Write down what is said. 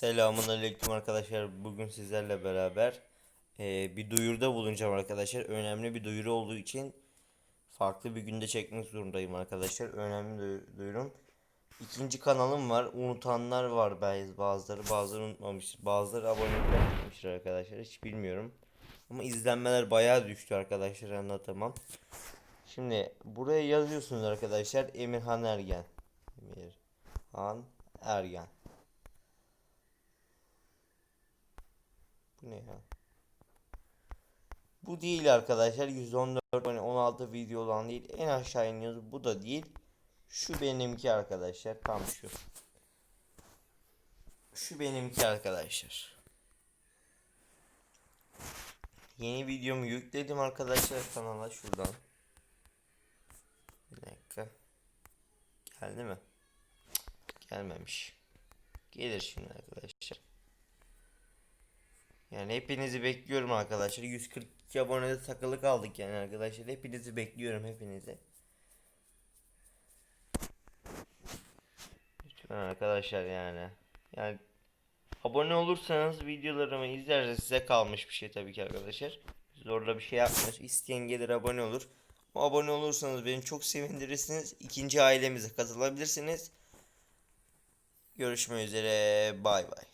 Selamun aleyküm arkadaşlar. Bugün sizlerle beraber eee, bir duyuruda bulunacağım arkadaşlar. Önemli bir duyuru olduğu için farklı bir günde çekmek zorundayım arkadaşlar. Önemli duy- duyurum. İkinci kanalım var. Unutanlar var bazı bazıları. Bazıları unutmamış. Bazıları abone bırakmışlar arkadaşlar. Hiç bilmiyorum. Ama izlenmeler bayağı düştü arkadaşlar anlatamam. Şimdi buraya yazıyorsunuz arkadaşlar. Emirhan Ergen. Emirhan Ergen. Bu ne ya? Bu değil arkadaşlar. 114 abone 16 video olan değil. En aşağı iniyoruz. Bu da değil. Şu benimki arkadaşlar. Tam şu. Şu benimki arkadaşlar. Yeni videomu yükledim arkadaşlar kanala şuradan. Bir dakika. Geldi mi? Gelmemiş. Gelir şimdi arkadaşlar. Yani hepinizi bekliyorum arkadaşlar. 142 abonede takılı kaldık yani arkadaşlar. Hepinizi bekliyorum hepinizi. Lütfen arkadaşlar yani. Yani abone olursanız videolarımı izlerseniz size kalmış bir şey tabii ki arkadaşlar. Zorla bir şey yapmıyoruz. İsteyen gelir abone olur. O abone olursanız beni çok sevindirirsiniz. İkinci ailemize katılabilirsiniz. Görüşmek üzere. Bay bay.